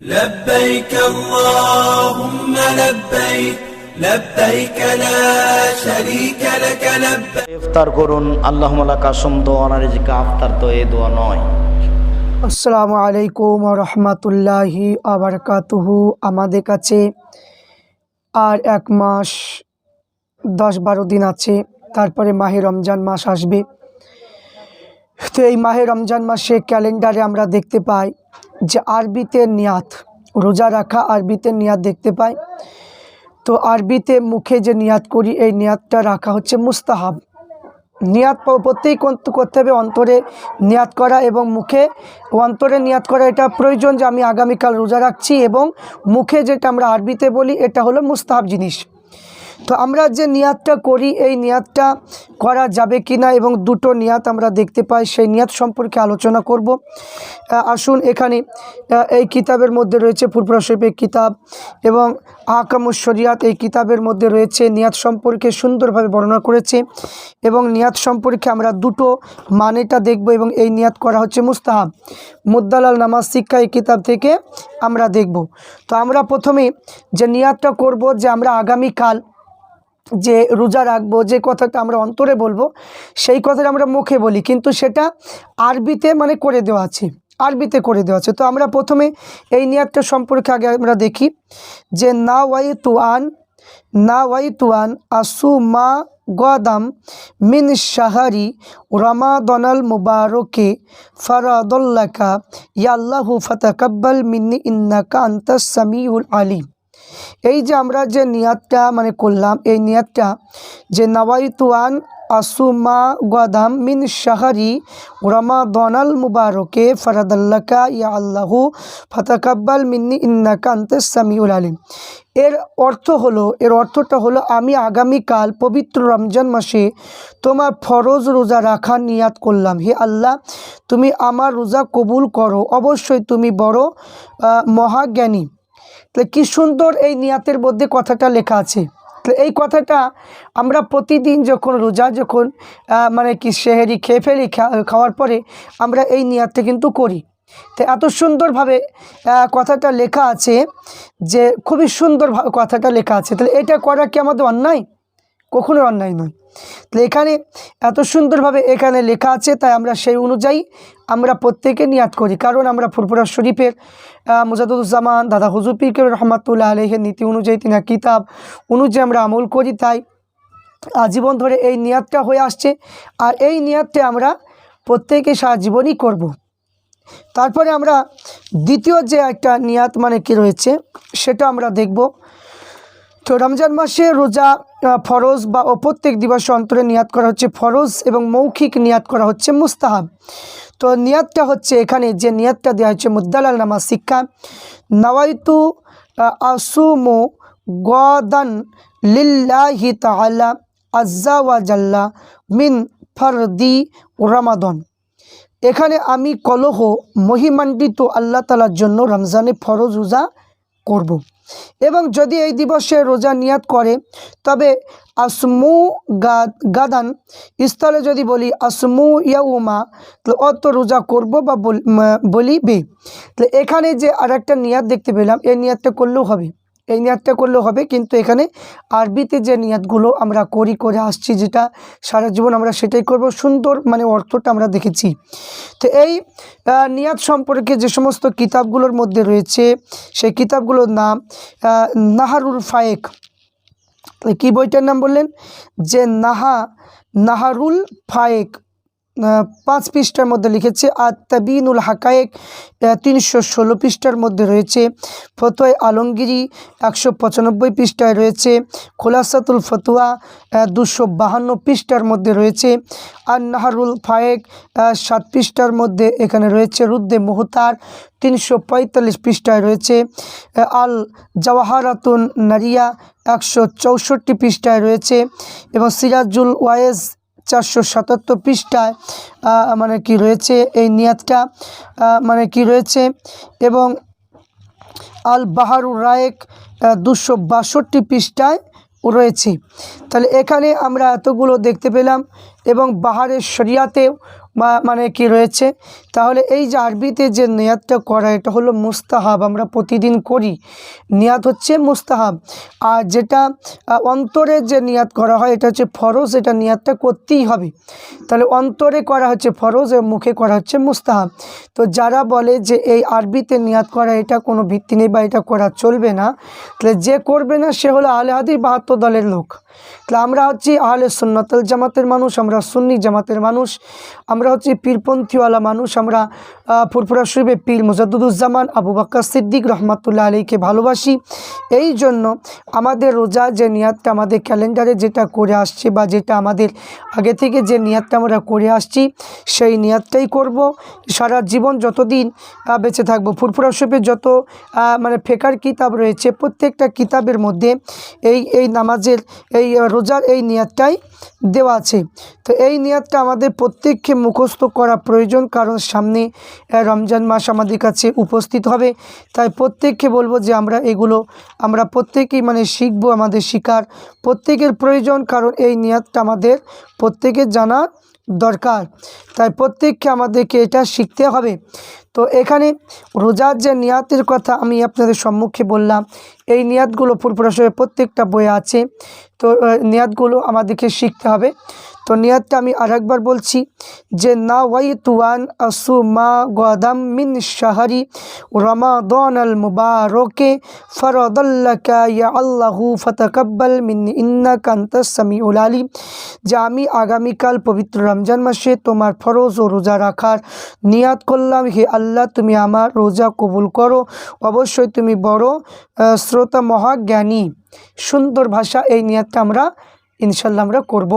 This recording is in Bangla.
لبيك اللهم لبيك لبيك لا شريك لك لبيك ইফতার করুন আল্লাহ কাসম দোয়া রিজিকা আফতার তো এই দোয়া নয় আসসালামু আলাইকুম রহমতুল্লাহি আবরকাতুহু আমাদের কাছে আর এক মাস দশ বারো দিন আছে তারপরে মাহে রমজান মাস আসবে তো এই মাহে রমজান মাসে ক্যালেন্ডারে আমরা দেখতে পাই যে আরবিতে নিয়াত, রোজা রাখা আরবিতে নিয়াত দেখতে পাই। তো আরবিতে মুখে যে নিয়াত করি, এই নিয়াতটা রাখা হচ্ছে মুস্তাহাব। নিয়াত প- প্রত্যেক কন্ত- করতে হবে অন্তরে নিয়াত করা এবং মুখে অন্তরে নিয়াত করা, এটা প্রয়োজন যে আমি আগামীকাল রোজা রাখছি এবং মুখে যেটা আমরা আরবিতে বলি, এটা হলো মুস্তাহাব জিনিস। তো আমরা যে নিয়াতটা করি, এই নিয়াতটা করা যাবে কি না এবং দুটো নিয়াত আমরা দেখতে পাই, সেই নিয়াত সম্পর্কে আলোচনা করব। আসুন এখানে এই কিতাবের মধ্যে রয়েছে ফুরফুরা কিতাব এবং আহকামুস শরিয়াত এই কিতাবের মধ্যে রয়েছে, নিয়াত সম্পর্কে সুন্দরভাবে বর্ণনা করেছে এবং নিয়াত সম্পর্কে আমরা দুটো মানেটা দেখব এবং এই নিয়াত করা হচ্ছে মুস্তাহাব। মুদ্দালাল নামাজ শিক্ষা এই কিতাব থেকে আমরা দেখব। তো আমরা প্রথমে যে নিয়াতটা করব যে আমরা আগামীকাল যে রোজা রাখব, যে কথাটা আমরা অন্তরে বলব, সেই কথাটা আমরা মুখে বলি। কিন্তু সেটা আরবিতে মানে করে দেওয়া আছে, আরবিতে করে দেওয়া আছে। তো আমরা প্রথমে এই নিয়াতটা সম্পর্কে আগে আমরা দেখি যে না ওয়াই তুয়ান না ওয়াই তুয়ান আসু মা গদাম মিন শাহারি রমাদনাল মুবারকে ফরাদুল্লাকা, ইয়াল্লাহু ফাতাকাব্বাল মিন্নি ইন্নাকা আন্তাস সামিউল আলিম। এই যে আমরা যে নিয়াতটা মানে করলাম, এই নিয়াতটা যে নওয়াইতুয়ান আসুমা গদাম মিন শাহরি রমাদনাল মুবারকে ফরাদাল্লাকা ইয়া আল্লাহু ফতাকাব্বাল মিন্নি ইন্নাকা আনতে সামিউল আলিম। এর অর্থ হলো, এর অর্থটা হলো আমি আগামীকাল পবিত্র রমজান মাসে তোমার ফরজ রোজা রাখার নিয়াত করলাম। হে আল্লাহ, তুমি আমার রোজা কবুল করো। অবশ্যই তুমি বড় মহাজ্ঞানী। তাহলে কি সুন্দর এই নিয়াতের মধ্যে কথাটা লেখা আছে। তো এই কথাটা আমরা প্রতিদিন যখন রোজা যখন মানে কি সেহেরি খেয়ে ফেলি খাওয়ার পরে আমরা এই নিয়াতটা কিন্তু করি। তো এত সুন্দরভাবে কথাটা লেখা আছে যে খুবই সুন্দর কথাটা লেখা আছে। তাহলে এটা করা কি আমাদের অন্যায়? কখনো অন্যায় নয়। তাহলে এখানে এত সুন্দরভাবে এখানে লেখা আছে, তাই আমরা সেই অনুযায়ী আমরা প্রত্যেকে নিয়াত করি। কারণ আমরা ফুরফুরা শরীফের মুজাদুজ্জামান দাদা হুজুর পীর রহমাতুল্লাহ আলহের নীতি অনুযায়ী তিনি কিতাব অনুযায়ী আমরা আমল করি, তাই আজীবন ধরে এই নিয়াতটা হয়ে আসছে। আর এই নিয়াতটা আমরা প্রত্যেকে সারা জীবনই করব। তারপরে আমরা দ্বিতীয় যে একটা নিয়াত মানে কি রয়েছে, সেটা আমরা দেখব। তো রমজান মাসে রোজা ফরজ বা ও প্রত্যেক দিবস অন্তরে নিয়াত করা হচ্ছে ফরজ এবং মৌখিক নিয়াত করা হচ্ছে মুস্তাহাব। তো নিয়াতটা হচ্ছে এখানে যে নিয়াতটা দেওয়া হচ্ছে মুদ্দালাল নামাজ শিক্ষা। নওয়াইতু আসুমু গদান লিল্লাহি তাআলা আজ্জা ওয়া জাল্লা মিন ফরদি রমাদন। এখানে আমি কলহ মহিমান্বিত আল্লাহ তালার জন্য রমজানে ফরজ রোজা করব। এবং যদি এই দিবসে রোজা নিয়াত করে, তবে আসমু গাদান, স্থলে যদি বলি আসমু ইয়াউমা তো অত রোজা করব বা বলি বলিবে। তো এখানে যে আর একটা নিয়াত দেখতে পেলাম, এই নিয়াতটা করলেও হবে। এই নিয়াতটা করলেও হবে, কিন্তু এখানে আরবিতে যে নিয়াতগুলো আমরা করি, করে আসছি, যেটা সারা জীবন আমরা সেটাই করব। সুন্দর মানে অর্থটা আমরা দেখেছি। তো এই নিয়াত সম্পর্কে যে সমস্ত কিতাবগুলোর মধ্যে রয়েছে, সেই কিতাবগুলোর নাম নাহারুল ফায়েক। কি বইটার নাম বললেন? যে নাহা, নাহারুল ফায়েক। পাঁচ পৃষ্ঠার মধ্যে লিখেছে আর তাবিনুল হাকায়েক তিনশো ষোলো পৃষ্ঠার মধ্যে রয়েছে। ফতোয় আলমগিরি, একশো পঁচানব্বই পৃষ্ঠায় রয়েছে। খোলাসাতুল ফতুয়া দুশো বাহান্ন পৃষ্ঠার মধ্যে রয়েছে। আর নাহারুল ফায়েক সাত পৃষ্ঠার মধ্যে এখানে রয়েছে। রুদ্দে মোহতার, তিনশো পঁয়তাল্লিশ পৃষ্ঠায় রয়েছে। আল জওয়াহারাতুন নারিয়া, একশো চৌষট্টি পৃষ্ঠায় রয়েছে। এবং সিরাজুল ওয়ায়েজ চারশো সাতাত্তর পৃষ্ঠায় মানে কি রয়েছে এই নিয়াতটা মানে কি রয়েছে? এবং আল বাহারুর রায়েক দুশো বাষট্টি পৃষ্ঠায় রয়েছে। তাহলে এখানে আমরা এতগুলো দেখতে পেলাম এবং বাহারের শরিয়াতেও বা মানে কি রয়েছে? তাহলে এই যে আরবিতে যে নিয়াতটা করা, এটা হলো মুস্তাহাব। আমরা প্রতিদিন করি। নিয়াত হচ্ছে মুস্তাহাব। আর যেটা অন্তরে যে নিয়াত করা হয়, এটা হচ্ছে ফরজ, এটা নিয়াতটা করতেই হবে। তাহলে অন্তরে করা হচ্ছে ফরজ এবং মুখে করা হচ্ছে মুস্তাহাব। তো যারা বলে যে এই আরবিতে নিয়াত করা, এটা কোনো ভিত্তি নেই বা এটা করা চলবে না, তাহলে যে করবে না, সে হলো হাদির বাহাত্তর দলের লোক। তাহলে আমরা হচ্ছি আহলে সুন্নতল জামাতের মানুষ, আমরা সুন্নি জামাতের মানুষ। আমরা হচ্ছি পীরপন্থীওয়ালা মানুষ, আমরা ফুরফুরা শরীফে পীর মুজাদুজ্জামান আবু বাক্কা সিদ্দিক রহমাতুল্লাহ আলীকে ভালোবাসি। এই জন্য আমাদের রোজা যে নিয়াতটা আমাদের ক্যালেন্ডারে যেটা করে আসছে বা যেটা আমাদের আগে থেকে যে নিয়াতটা আমরা করে আসছি, সেই নিয়াতটাই করব। সারা জীবন যতদিন বেঁচে থাকব, ফুরফুরা শরীফের যত মানে ফেকার কিতাব রয়েছে, প্রত্যেকটা কিতাবের মধ্যে এই এই নামাজের, এই, রোজার এই নিয়াতটাই দেওয়া আছে। তো এই নিয়াতটা আমাদের প্রত্যেককে মুখস্থ করা প্রয়োজন কারণ সামনে রমজান মাস আমাদের কাছে উপস্থিত হবে। তাই প্রত্যেককে বলব যে আমরা এগুলো আমরা প্রত্যেকেই মানে শিখব আমাদের শিকার প্রত্যেকের প্রয়োজন কারণ এই নিয়াতটা আমাদের প্রত্যেকের জানা দরকার। তাই প্রত্যেককে আমাদেরকে এটা শিখতে হবে। তো এখানে রোজার যে নিয়াতের কথা আমি আপনাদের সম্মুখে বললাম এই নিয়াতগুলো ফুরফুরাসের প্রত্যেকটা বইয়ে আছে। তো আহ, নিয়াতগুলো আমাদেরকে শিখতে হবে। তো নিয়াতটা আমি আরেকবার বলছি যে না ওয়াই তুয়ান আসু মা গদাম মিন শাহরি রমাদন আল মুবারকে ফরদুল্লাকা ইয়া আল্লাহু ফতকব্বাল মিন ইন্না কান্তা সামিউল আলী যে, আমি আগামীকাল পবিত্র রমজান মাসে তোমার ফরজ ও রোজা রাখার নিয়াত করলাম। হে আল্লাহ, তুমি আমার রোজা কবুল করো। অবশ্যই তুমি বড় শ্রোতা মহাজ্ঞানী, সুন্দর ভাষা এই নিয়াতটা আমরা ইনশাল্লাহ আমরা করব।